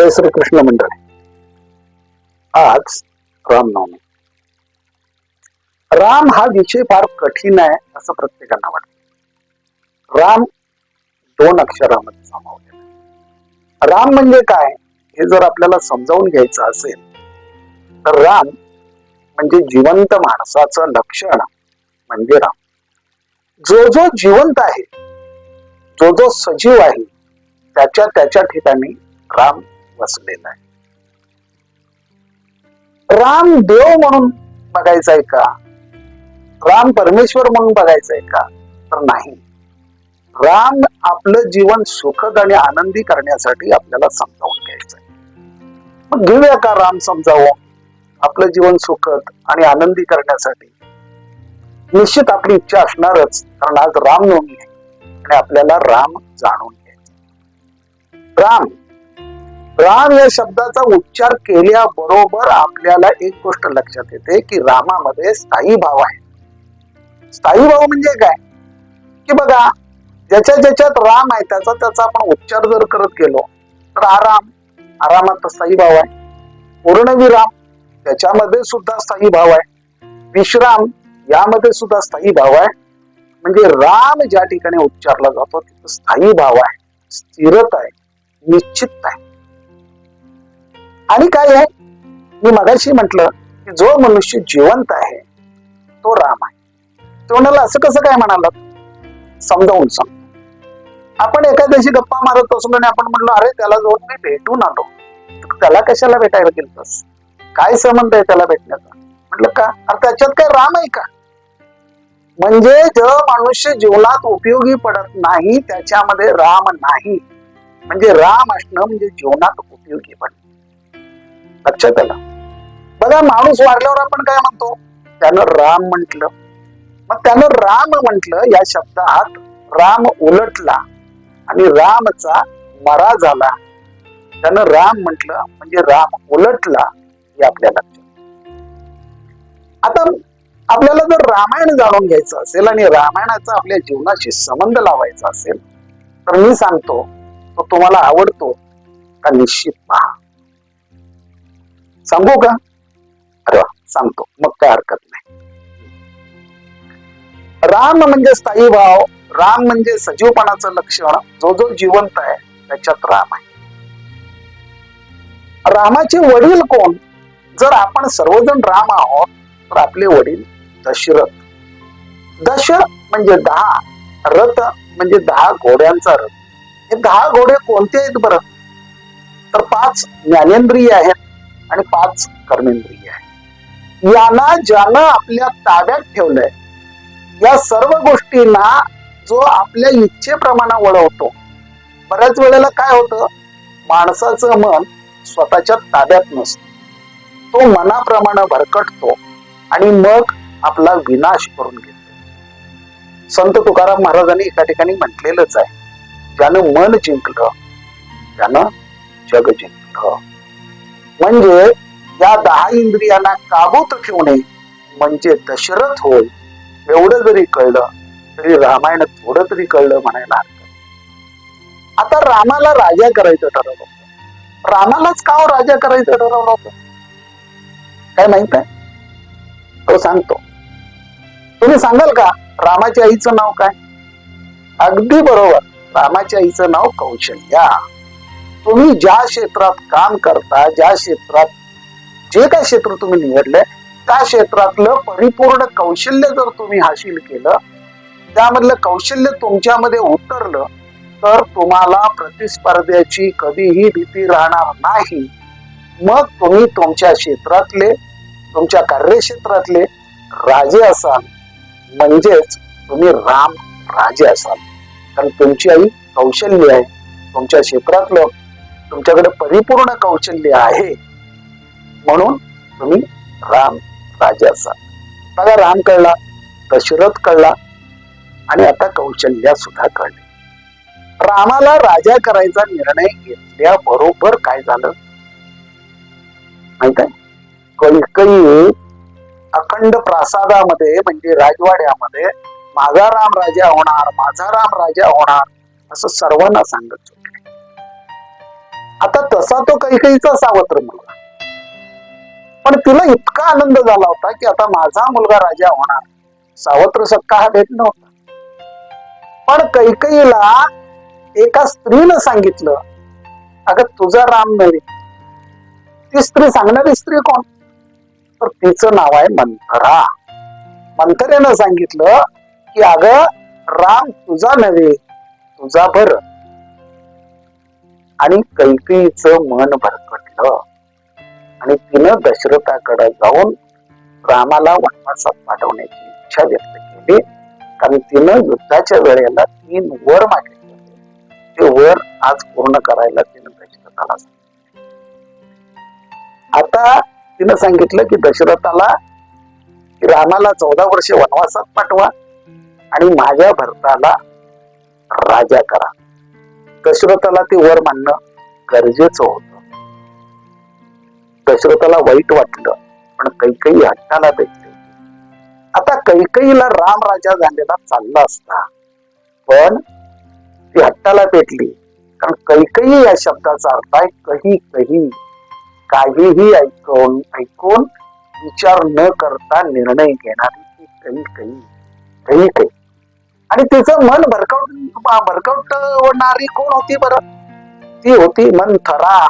जय श्री कृष्ण मंडळी. आज रामनवमी. राम हा विषय फार कठीण आहे असं प्रत्येकांना वाटत. राम दोन अक्षरामध्ये सामावलेला राम म्हणजे काय हे जर आपल्याला समजावून घ्यायचं असेल तर राम म्हणजे जिवंत माणसाचं लक्षण म्हणजे राम. जो जो जिवंत आहे जो जो सजीव आहे त्याच्या त्याच्या ठिकाणी राम बसलेला आहे. राम देव म्हणून बघायचा आहे का? राम परमेश्वर म्हणून बघायचा आहे का? तर नाही. राम आपलं जीवन सुखद आणि आनंदी करण्यासाठी आपल्याला समजावून घ्यायचं आहे. मग घेऊया का राम समजावं? आपलं जीवन सुखद आणि आनंदी करण्यासाठी. निश्चित आपली इच्छा असणारच कारण आज रामनवमी आहे. आणि आपल्याला राम जाणून घ्यायचं राम राम या शब्दाचा उच्चार केल्याबरोबर आपल्याला एक गोष्ट लक्षात येते की रामामध्ये स्थायी भाव आहे. स्थायी भाव म्हणजे काय? की बघा ज्याच्या ज्याच्यात राम आहे त्याचा त्याचा आपण उच्चार जर करत गेलो तर आराम आरामात स्थायी भाव आहे. पूर्णविराम त्याच्यामध्ये सुद्धा स्थायी भाव आहे. विश्राम यामध्ये सुद्धा स्थायी भाव आहे. म्हणजे राम ज्या ठिकाणी उच्चारला जातो तिथं स्थायी भाव आहे. स्थिरता आहे. निश्चित आहे. आणि काय आहे? मी मगाशी म्हटलं की जो मनुष्य जिवंत आहे तो राम आहे. तो म्हणाला असं कसं काय म्हणाला समजावून सांग. आपण एखाद्याशी गप्पा मारत असलो आणि आपण म्हणलो अरे त्याला जाऊन मी भेटून आलो. त्याला कशाला भेटायला गेलतस? काय संबंध आहे त्याला भेटण्याचा? म्हटलं का? अरे त्याच्यात काय राम आहे का? म्हणजे जो मनुष्य जीवनात उपयोगी पडत नाही त्याच्यामध्ये राम नाही. म्हणजे राम असणं म्हणजे जीवनात उपयोगी पडणं. लक्षात आलं बघा माणूस वारल्यावर आपण काय म्हणतो? त्यानं राम म्हंटल. मग त्यानं राम म्हंटल या शब्दात राम उलटला आणि रामचा मरा झाला. त्यानं राम म्हंटल म्हणजे राम उलटला हे आपल्या लक्षात. आता आपल्याला जर रामायण जाणून घ्यायचं असेल आणि रामायणाचा आपल्या जीवनाशी संबंध लावायचा असेल तर मी सांगतो तो तुम्हाला आवडतो का निश्चित पहा. सांगू का? अरे सांगतो. मग काय हरकत नाही. राम म्हणजे स्थायी भाव राम म्हणजे सजीवपणाचं लक्षण जो जो जिवंत आहे त्याच्यात राम आहे. रामाचे वडील कोण? जर आपण सर्वजण राम आहोत तर आपले वडील दशरथ. दश म्हणजे दहा रथ म्हणजे दहा घोड्यांचा रथ. हे दहा घोडे कोणते आहेत बरं? तर पाच ज्ञानेंद्रिय आहेत. आणि पाच कर्मेंद्रिय आहे यांना ज्यानं आपल्या ताब्यात ठेवलंय या सर्व गोष्टींना जो आपल्या इच्छेप्रमाणे वळवतो बऱ्याच वेळेला काय होतं माणसाचं मन स्वतःच्या ताब्यात नसतं. तो मनाप्रमाणे भरकटतो आणि मग आपला विनाश करून घेतो. संत तुकाराम महाराजांनी एका ठिकाणी म्हटलेलंच आहे ज्यानं मन जिंकलं त्यानं जग जिंकलं. म्हणजे या दहा इंद्रियांना काबूत ठेवणे म्हणजे दशरथ होय. एवढं जरी कळलं तरी रामायण थोडं तरी कळलं म्हणायला हरकत आता रामाला राजा करायचं ठरवलं होतं. रामालाच का हो राजा करायचं ठरवलं होतं? काय माहीत आहे तो सांगतो. तुम्ही सांगाल का रामाच्या आईचं नाव काय? अगदी बरोबर. रामाच्या आईचं नाव कौशल्या. तुम्ही ज्या क्षेत्रात काम करता ज्या क्षेत्रात जे काय क्षेत्र तुम्ही निवडलंय त्या क्षेत्रातलं परिपूर्ण कौशल्य जर तुम्ही हासिल केलं त्यामधलं कौशल्य तुमच्यामध्ये उतरलं तर तुम्हाला प्रतिस्पर्ध्याची कधीही भीती राहणार नाही. मग तुम्ही तुमच्या क्षेत्रातले तुमच्या कार्यक्षेत्रातले राजे असाल. म्हणजेच तुम्ही राम राजे असाल. कारण तुमची आई कौशल्य आहे. तुमच्या क्षेत्रातलं तुमच्याकडे परिपूर्ण कौशल्य आहे. म्हणून तुम्ही राम राजाचा असाल. बघा राम कळला दशरथ कळला आणि आता कौशल्या सुद्धा कळले रामाला राजा करायचा निर्णय घेतल्या बरोबर काय झालं? माहीत आहे? कैकई अखंड प्रासादामध्ये म्हणजे राजवाड्यामध्ये माझा राम राजा होणार माझा राम राजा होणार असं सर्वांना सांगत आता तसा तो कैकईचा सावत्र मुलगा. पण तिला इतका आनंद झाला होता की आता माझा मुलगा राजा होणार. सावत्र सत्ता हा भेट नव्हता. पण कैकईला एका स्त्रीनं सांगितलं अगं तुझा राम नव्हे ती स्त्री सांगणारी स्त्री कोण? तर तिचं नाव आहे मंथरा. मंथरेनं सांगितलं की अगं राम तुझा नव्हे तुझा भर आणि कैकेयीच मन भरकटलं. आणि तिनं दशरथाकडे जाऊन रामाला वनवासात पाठवण्याची इच्छा व्यक्त केली. कारण तिनं युद्धाच्या वेळेला तीन वर मागितले ते वर आज पूर्ण करायला तिनं दशरथाला आता तिनं सांगितलं की दशरथाला रामाला चौदा वर्षे वनवासात पाठवा आणि माझ्या भरताला राजा करा. दशरथाला ते वर मानणं गरजेचं होतं. दशरथाला वाईट वाटलं पण कैकई हट्टाला भेटले. आता कैकईला राम राजा झालेला चालला असता पण ती हट्टाला पेटली कारण कैकई या शब्दाचा अर्थ आहे कही कही. काहीही ऐकून ऐकून विचार न करता निर्णय घेणारी ती कही कही कही कही आणि तिचं मन भरकवट भरकवटणारी कोण होती बरं? ती होती मंथरा.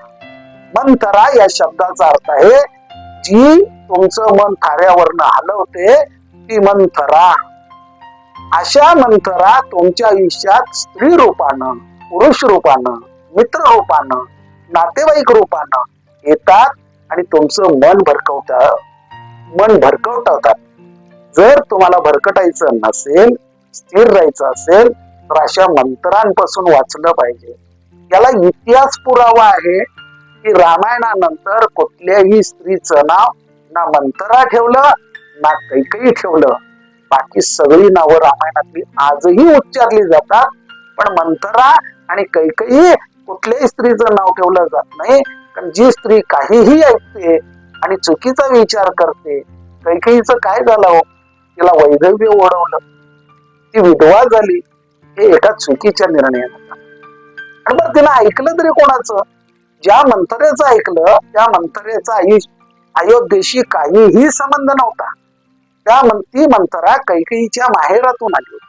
मंथरा या शब्दाचा अर्थ आहे जी तुमचं मन थाऱ्यावरनं हलवते ती मंथरा. अशा मंथरा तुमच्या आयुष्यात स्त्री रूपानं पुरुष रूपानं मित्र रूपानं नातेवाईक रूपानं येतात आणि तुमचं मन भरकवत मन भरकवतात जर तुम्हाला भरकटायचं नसेल स्थिर राहायचं असेल तर अशा मंत्रांपासून वाचलं पाहिजे. याला इतिहास पुरावा आहे की रामायणानंतर कुठल्याही स्त्रीचं नाव ना मंतरा ठेवलं ना कैकई ठेवलं. बाकी सगळी नावं रामायणातली आजही उच्चारली जातात पण मंतरा आणि कैकई कुठल्याही स्त्रीचं नाव ठेवलं जात नाही. कारण जी स्त्री काहीही ऐकते आणि चुकीचा विचार करते कैकईचं काय झालं हो? तिला वैधव्य ओढवलं. ती विधवा झाली हे एका चुकीच्या निर्णयात आणि बरं तिला ऐकलं तरी कोणाचं? ज्या मंत्र्याचं ऐकलं त्या मंत्र्याचा आई अयोध्येशी काहीही संबंध नव्हता. त्या ती मंत्रा कैकेयीच्या माहेरातून आली होती.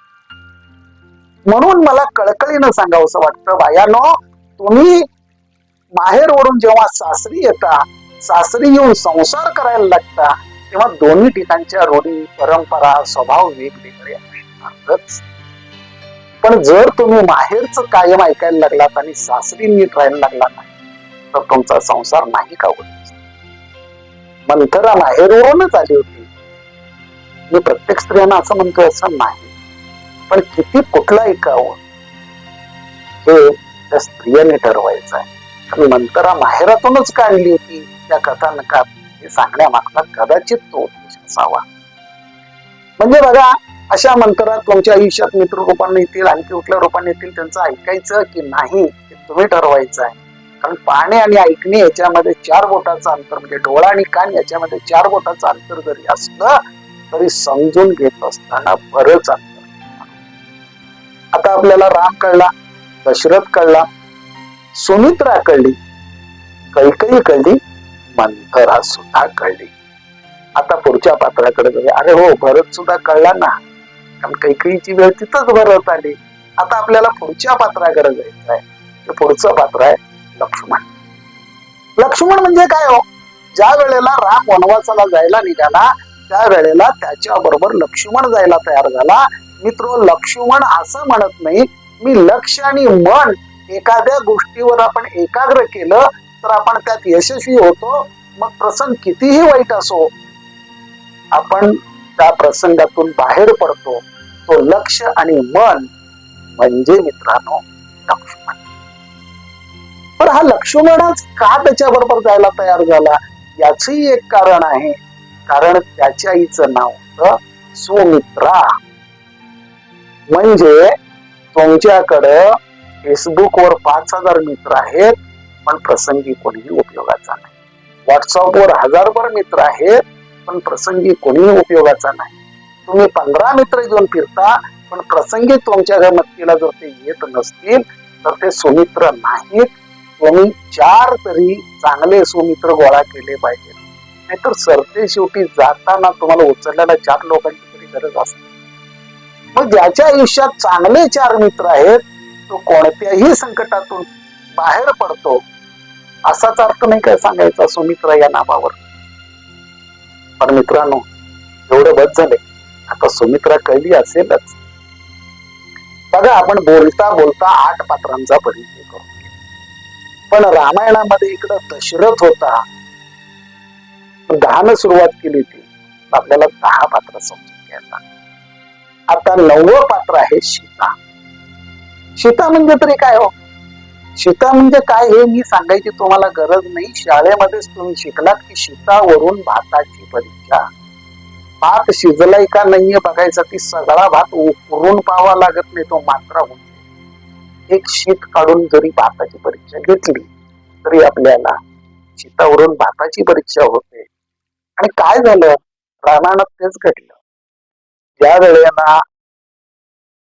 म्हणून मला कळकळीनं सांगावंसं वाटतं बायानो तुम्ही माहेरवरून जेव्हा सासरी येता सासरी येऊन संसार करायला लागता तेव्हा दोन्ही ठिकाणच्या रूढी परंपरा स्वभाव वेगवेगळे असतातच पण जर तुम्ही माहेरच कायम ऐकायला लागलात आणि सासरी नीट राहायला लागला नाही तर तुमचा संसार नाही का होत? मंथरा माहेरवरूनच आली होती. मी प्रत्येक स्त्रियांना असं म्हणतोय असं नाही पण किती कुठला ऐकावं? हे त्या स्त्रियांनी ठरवायचं आहे. आणि मंथरा माहेरातूनच काढली होती? त्या कथानकात हे सांगण्यामागचा कदाचित तो उद्देश असावा. म्हणजे बघा अशा मंत्रा तुमच्या आयुष्यात मित्र रूपाने येतील आणखी कुठल्या रूपाने येतील त्यांचं ऐकायचं की नाही हे तुम्ही ठरवायचं आहे. कारण पाहणे आणि ऐकणे याच्यामध्ये चार बोटाचं अंतर म्हणजे डोळा आणि कान याच्यामध्ये चार बोटाचं अंतर जरी असलं तरी समजून घेत असताना बरंच अंतर. आता आपल्याला राम कळला दशरथ कळला सुमित्रा कळली कैकई कळली मंथरा सुद्धा कळली. आता पुढच्या पात्राकडे अरे हो भरत सुद्धा कळला ना. कारण कैकईची वेळ तिथंच भरत आली. आता आपल्याला पुढच्या पात्राकडे जायचं आहे. पुढचं पात्र आहे लक्ष्मण. लक्ष्मण म्हणजे काय हो? ज्या वेळेला राम वनवासाला जायला निघाला त्या वेळेला त्याच्या बरोबर लक्ष्मण जायला तयार झाला. मित्र लक्ष्मण असं म्हणत नाही मी लक्ष आणि मन एखाद्या गोष्टीवर आपण एकाग्र केलं तर आपण त्यात यशस्वी होतो. मग प्रसंग कितीही वाईट असो आपण त्या प्रसंगातून बाहेर पडतो तो लक्ष आणि मन म्हणजे मित्रांनो लक्ष्मण. पण हा लक्ष्मणच का त्याच्या बरोबर जायला तयार झाला? याचही एक कारण आहे. कारण त्याच्या आईचं नाव होत सुमित्रा. म्हणजे तुमच्याकडं फेसबुकवर पाच हजार मित्र आहेत पण प्रसंगी कोणीही उपयोगाचा नाही. व्हॉट्सअपवर हजारभर मित्र आहेत पण प्रसंगी कोणीही उपयोगाचा नाही. तुम्ही पंधरा मित्र घेऊन फिरता पण प्रसंगी तुमच्या गमतीला जर ते येत नसतील तर ते सुमित्र नाहीत. तुम्ही चार तरी चांगले सुमित्र गोळा केले पाहिजे नाहीतर सरते शेवटी जाताना तुम्हाला उचलल्याला चार लोकांची तरी गरज असते. मग ज्याच्या आयुष्यात चांगले चार मित्र आहेत तो कोणत्याही संकटातून बाहेर पडतो असाच अर्थ नाही काय सांगायचा सुमित्र या नावावर? पण मित्रांनो एवढं बस झाले आता सुमित्रा कळली असेलच. बघा आपण बोलता बोलता आठ पात्रांचा परिचय करू. पण रामायणामध्ये इकडं दशरथ होता. दहानं सुरुवात केली ती आपल्याला दहा पात्र समजून घ्यायला. आता नववं पात्र आहे सीता. सीता म्हणजे तरी काय हो? सीता म्हणजे काय हे मी सांगायची तुम्हाला गरज नाही. शाळेमध्येच तुम्ही शिकलात की सीतावरून भाताची परीक्षा. भात शिजलाय का नाहीये बघायसाठी सगळा भात उकरून पाहावा लागत नाही तो मात्र होऊन एक शीत काढून जरी भाताची परीक्षा घेतली तरी आपल्याला शितावरून भाताची परीक्षा होते. आणि काय झालं? रामायणात तेच घडलं. ज्या वेळेला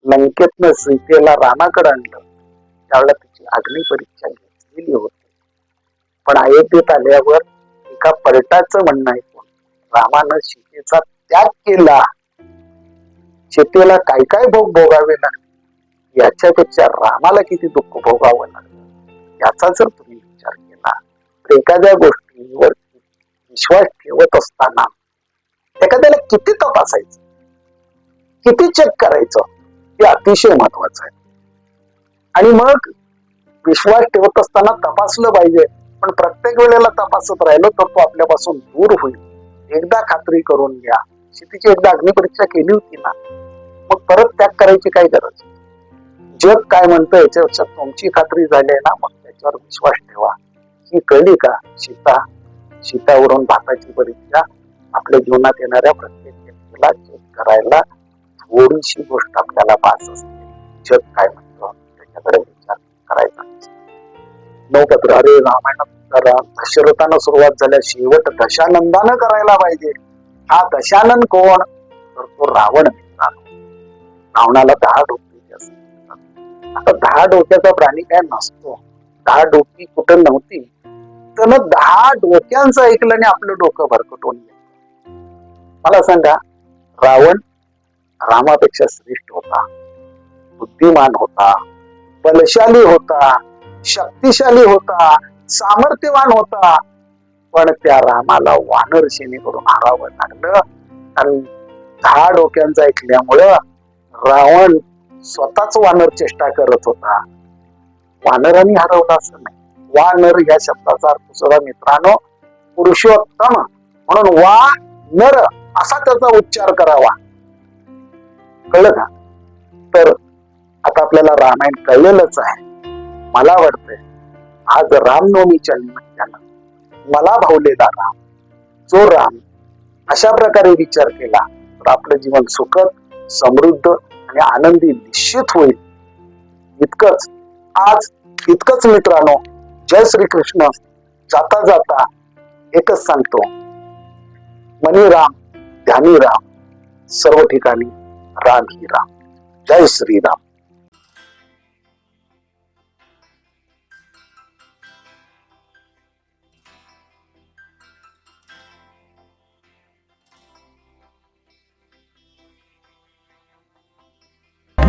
लंकेतनं सीतेला रामाकडे आणलं त्यावेळेला तिची अग्नी परीक्षा घेतलेली होती. पण अयोध्येत आल्यावर एका पर्टाचं म्हणणं ऐकून रामानं सीतेचा त्याग केला. सीतेला काय काय भोग भोगावे लागले? याच्यापेक्षा रामाला किती दुःख भोगावं लागलं? याचा जर तुम्ही विचार केला तर एखाद्या गोष्टीवर विश्वास ठेवत असताना एखाद्याला किती तपासायचं? किती चेक करायचं? हे अतिशय महत्वाचं आहे. आणि मग विश्वास ठेवत असताना तपासलं पाहिजे. पण प्रत्येक वेळेला तपासत राहिलो तर तो आपल्यापासून दूर होईल. एकदा खात्री करून घ्या. शेतीची एकदा अग्निपरीक्षा केली होती ना मग परत त्याग करायची काय गरज? जग काय म्हणतं याच्यापेक्षा तुमची खात्री झाली आहे ना मग त्याच्यावर विश्वास ठेवा. ही कळली का? सीता सीतावरून भाताची परीक्षा आपल्या जीवनात येणाऱ्या प्रत्येक व्यक्तीला चेक करायला थोडीशी गोष्ट आपल्याला पास असते. जग काय म्हणते? नवपत्र अरे रामायणात दशरथानं सुरुवात झाल्या शेवट दशानंदानं करायला पाहिजे. हा दशानंद कोण? तर तो रावण रावणाला दहा डोके असतात आता दहा डोक्याचा प्राणी काय नसतो. दहा डोकी कुठं नव्हती. तर दहा डोक्यांचं ऐकल्याने आपलं डोकं भरकटून मला सांगा रावण रामापेक्षा श्रेष्ठ होता. बुद्धिमान होता. बलशाली होता. शक्तिशाली होता सामर्थ्यवान होता. पण त्या रामाला वानर सेनेकडून हारावं लागलं. आणि दहा डोक्यांचा ऐकल्यामुळं रावण स्वतःच वानर चेष्टा करत होता. वानरांनी हरवला असं नाही. वानर या शब्दाचा अर्थ सुद्धा मित्रांनो पुरुषोत्तम म्हणून वा नर असा त्याचा उच्चार करावा. कळलं का? तर आता आपल्याला रामायण कळलेलंच आहे. मला वाटतंय आज रामनवमीच्या निमित्तानं मला भावलेला राम जो राम अशा प्रकारे विचार केला तर आपलं जीवन सुखद समृद्ध आणि आनंदी निश्चित होईल. इतकंच आज इतकंच मित्रांनो जय श्रीकृष्ण. जाता जाता एकच सांगतो. मनी राम ध्यानी राम सर्व ठिकाणी राम ही राम. जय श्रीराम.